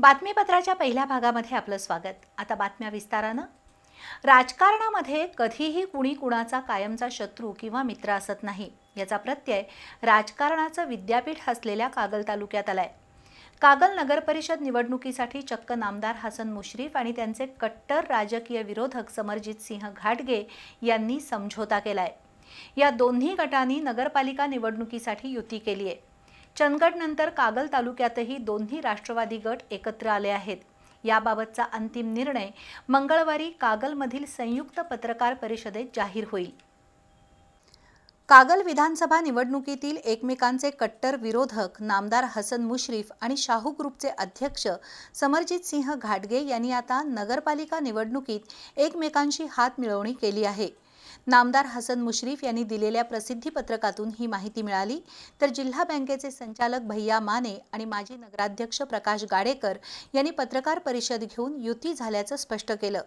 बातमीपत्राच्या पहिल्या भागामध्ये आपलं स्वागत. आता बातम्या विस्तारानं. राजकारणामध्ये कधीही कुणी कुणाचा कायमचा शत्रू किंवा मित्र असत नाही याचा प्रत्यय राजकारणाचं विद्यापीठ असलेल्या कागल तालुक्यात आलाय. कागल नगरपरिषद निवडणुकीसाठी चक्क नामदार हसन मुश्रीफ आणि त्यांचे कट्टर राजकीय विरोधक समरजित सिंह घाटगे यांनी समझोता केलाय. या दोन्ही गटांनी नगरपालिका निवडणुकीसाठी युती केली आहे चंदगडनंतर कागल तालुक्यातही दोन्ही राष्ट्रवादी गट एकत्र आले आहेत. याबाबतचा अंतिम निर्णय मंगळवारी कागलमधील संयुक्त पत्रकार परिषदेत जाहीर होईल. कागल विधानसभा निवडणुकीतील एकमेकांचे कट्टर विरोधक नामदार हसन मुश्रीफ आणि शाहू ग्रुपचे अध्यक्ष समरजित सिंह घाटगे यांनी आता नगरपालिका निवडणुकीत एकमेकांशी हात मिळवणी केली आहे. नामदार हसन मुश्रीफ यांनी दिलेल्या प्रसिद्धी पत्रकातून ही माहिती मिळाली. तर जिल्हा बँकेचे संचालक भैया माने आणि माजी नगराध्यक्ष प्रकाश गाडेकर यांनी पत्रकार परिषद घेऊन युती झाल्याचं स्पष्ट केलं.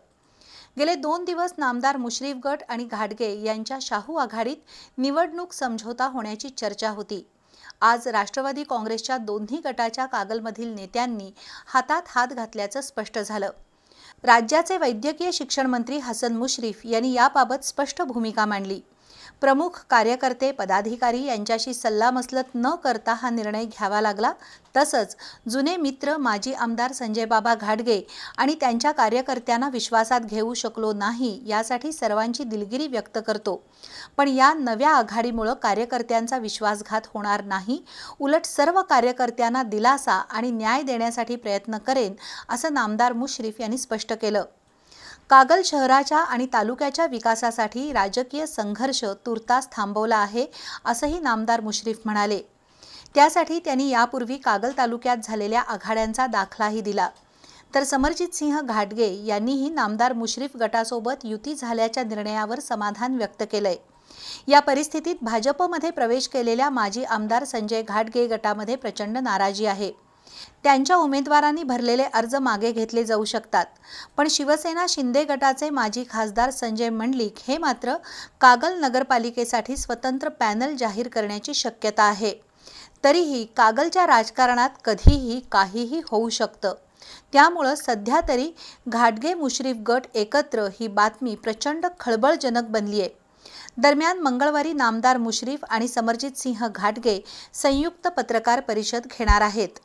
गेले दोन दिवस नामदार मुश्रीफ गट आणि घाटगे यांच्या शाहू आघाडीत निवडणूक समझोता होण्याची चर्चा होती. आज राष्ट्रवादी काँग्रेसच्या दोन्ही गटाच्या कागलमधील नेत्यांनी हातात हात घातल्याचं स्पष्ट झालं. राज्याचे वैद्यकीय शिक्षण मंत्री हसन मुश्रीफ यांनी याबाबत स्पष्ट भूमिका मांडली. प्रमुख कार्यकर्ते पदाधिकारी यांच्याशी सल्लामसलत न करता हा निर्णय घ्यावा लागला. तसंच जुने मित्र माजी आमदार संजय बाबा घाटगे आणि त्यांच्या कार्यकर्त्यांना विश्वासात घेऊ शकलो नाही यासाठी सर्वांची दिलगिरी व्यक्त करतो. पण या नव्या आघाडीमुळं कार्यकर्त्यांचा विश्वासघात होणार नाही. उलट सर्व कार्यकर्त्यांना दिलासा आणि न्याय देण्यासाठी प्रयत्न करेन असं नामदार मुश्रीफ यांनी स्पष्ट केलं. कागल शहराच्या आणि तालुक्याच्या विकासासाठी राजकीय संघर्ष तुर्तास थांबवला आहे असंही नामदार मुश्रीफ म्हणाले. त्यासाठी त्यांनी यापूर्वी कागल तालुक्यात झालेल्या आघाड्यांचा दाखलाही दिला. तर समरजित सिंह घाटगे यांनीही नामदार मुश्रीफ गटासोबत युती झाल्याच्या निर्णयावर समाधान व्यक्त केलंय. या परिस्थितीत भाजपमध्ये प्रवेश केलेल्या माजी आमदार संजय घाटगे गटामध्ये प्रचंड नाराजी आहे. त्यांच्या उमेदवारांनी भरलेले अर्ज मागे घेतले जाऊ शकतात. पण शिवसेना शिंदे गटाचे माजी खासदार संजय मंडलिक हे मात्र कागल नगरपालिकेसाठी स्वतंत्र पॅनल जाहीर करण्याची शक्यता आहे. तरीही कागलच्या राजकारणात कधीही काहीही होऊ शकतं. त्यामुळं सध्या तरी घाटगे मुश्रीफ गट एकत्र ही बातमी प्रचंड खळबळजनक बनली आहे दरम्यान मंगळवारी नामदार मुश्रीफ आणि समरजित सिंह घाटगे संयुक्त पत्रकार परिषद घेणार आहेत.